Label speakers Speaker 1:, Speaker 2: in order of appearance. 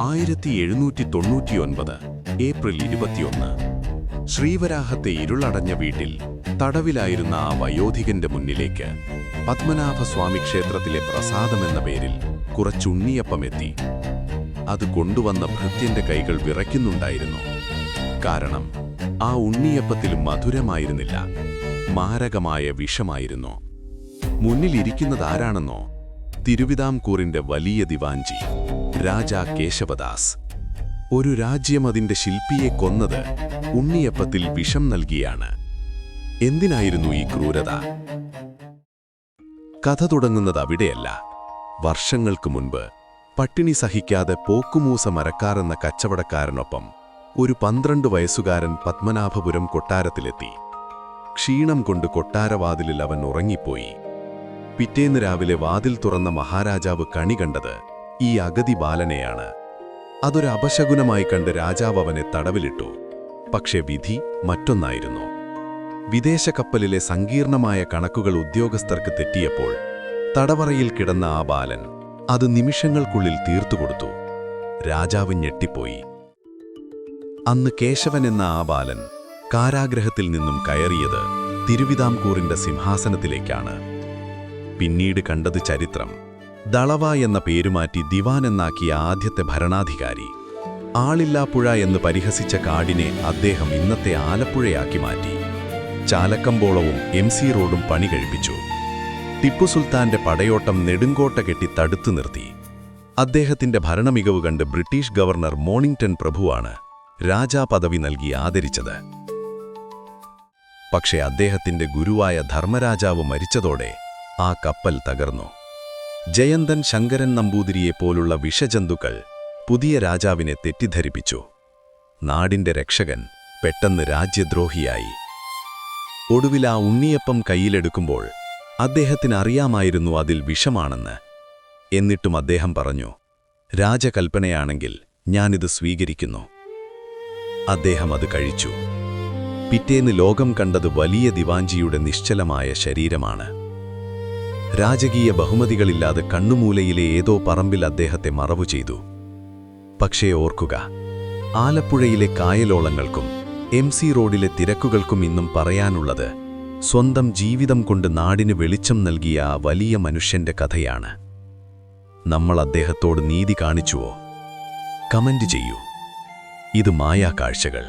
Speaker 1: ആയിരത്തി എഴുന്നൂറ്റി തൊണ്ണൂറ്റിയൊൻപത് ഏപ്രിൽ ഇരുപത്തിയൊന്ന്. ശ്രീവരാഹത്തെ ഇരുളടഞ്ഞ വീട്ടിൽ തടവിലായിരുന്ന ആ വയോധികന്റെ മുന്നിലേക്ക് പത്മനാഭസ്വാമി ക്ഷേത്രത്തിലെ പ്രസാദമെന്ന പേരിൽ കുറച്ചുണ്ണിയപ്പമെത്തി. അത് കൊണ്ടുവന്ന ഭൃത്യന്റെ കൈകൾ വിറയ്ക്കുന്നുണ്ടായിരുന്നു. കാരണം ആ ഉണ്ണിയപ്പത്തിൽ മധുരമായിരുന്നില്ല. മാരകമായ വിഷമായിരുന്നു. മുന്നിലിരിക്കുന്നതാരാണെന്നോ? തിരുവിതാംകൂറിന്റെ വലിയ ദിവാഞ്ചി രാജാ കേശവദാസ്. ഒരു രാജ്യം അതിന്റെ ശില്പിയെ കൊന്നത് ഉണ്ണിയപ്പത്തിൽ വിഷം നൽകിയാണ്. എന്തിനായിരുന്നു ഈ ക്രൂരത? കഥ തുടങ്ങുന്നത് അവിടെയല്ല. വർഷങ്ങൾക്ക് മുൻപ് പട്ടിണി സഹിക്കാതെ പോക്കുമൂസ മരക്കാരെന്ന കച്ചവടക്കാരനൊപ്പം ഒരു പന്ത്രണ്ട് വയസ്സുകാരൻ പത്മനാഭപുരം കൊട്ടാരത്തിലെത്തി. ക്ഷീണം കൊണ്ട് കൊട്ടാരവാതിലിൽ അവൻ ഉറങ്ങിപ്പോയി. പിറ്റേന്ന് രാവിലെ വാതിൽ തുറന്ന മഹാരാജാവ് കണി കണ്ടത് ഈ അഗതി ബാലനെയാണ്. അതൊരു അപശകുനമായി കണ്ട് രാജാവ് അവനെ തടവിലിട്ടു. പക്ഷേ വിധി മറ്റൊന്നായിരുന്നു. വിദേശ കപ്പലിലെ സങ്കീർണമായ കണക്കുകൾ ഉദ്യോഗസ്ഥർക്ക് തെറ്റിയപ്പോൾ തടവറയിൽ കിടന്ന ആ ബാലൻ അത് നിമിഷങ്ങൾക്കുള്ളിൽ തീർത്തുകൊടുത്തു രാജാവ് ഞെട്ടിപ്പോയി. അന്ന് കേശവൻ എന്ന ആ ബാലൻ കാരാഗ്രഹത്തിൽ നിന്നും കയറിയത് തിരുവിതാംകൂറിന്റെ സിംഹാസനത്തിലേക്കാണ്. പിന്നീട് കണ്ടത് ചരിത്രം. ദളവ എന്ന പേരുമാറ്റി ദിവാൻ എന്നാക്കിയ ആദ്യത്തെ ഭരണാധികാരി. ആളില്ലാപ്പുഴ എന്ന് പരിഹസിച്ച കാടിനെ അദ്ദേഹം ഇന്നത്തെ ആലപ്പുഴയാക്കി മാറ്റി. ചാലക്കമ്പോളവും എം സി റോഡും പണി കഴിപ്പിച്ചു. ടിപ്പു സുൽത്താന്റെ പടയോട്ടം നെടുങ്കോട്ട കെട്ടി തടുത്തു നിർത്തി. അദ്ദേഹത്തിന്റെ ഭരണമികവ് കണ്ട് ബ്രിട്ടീഷ് ഗവർണർ മോണിംഗ്ടൺ പ്രഭുവാണ് രാജാപദവി നൽകി ആദരിച്ചത്. പക്ഷേ അദ്ദേഹത്തിന്റെ ഗുരുവായ ധർമ്മരാജാവ് മരിച്ചതോടെ ആ കപ്പൽ തകർന്നു. ജയന്തൻ ശങ്കരൻ നമ്പൂതിരിയെപ്പോലുള്ള വിഷജന്തുക്കൾ പുതിയ രാജാവിനെ തെറ്റിദ്ധരിപ്പിച്ചു. നാടിന്റെ രക്ഷകൻ പെട്ടെന്ന് രാജ്യദ്രോഹിയായി. ഒടുവിൽ ആ ഉണ്ണിയപ്പം കയ്യിലെടുക്കുമ്പോൾ അദ്ദേഹത്തിന് അറിയാമായിരുന്നു അതിൽ വിഷമാണെന്ന്. എന്നിട്ടും അദ്ദേഹം പറഞ്ഞു രാജകൽപ്പനയാണെങ്കിൽ ഞാനിത് സ്വീകരിക്കുന്നു. അദ്ദേഹം അത് കഴിച്ചു. പിറ്റേന്ന് ലോകം കണ്ടത് വലിയ ദിവാഞ്ചിയുടെ നിശ്ചലമായ ശരീരമാണ്. രാജകീയ ബഹുമതികളില്ലാതെ കണ്ണുമൂലയിലെ ഏതോ പറമ്പിൽ അദ്ദേഹത്തെ മറവു ചെയ്തു. പക്ഷേ ഓർക്കുക ആലപ്പുഴയിലെ കായലോളങ്ങൾക്കും എം സി റോഡിലെ തിരക്കുകൾക്കും ഇന്നും പറയാനുള്ളത് സ്വന്തം ജീവിതം കൊണ്ട് നാടിന് വെളിച്ചം നൽകിയ ആ വലിയ മനുഷ്യന്റെ കഥയാണ്. നമ്മൾ അദ്ദേഹത്തോട് നീതി കാണിച്ചുവോ? കമന്റ് ചെയ്യൂ. ഇത് മായാ കാഴ്ചകൾ.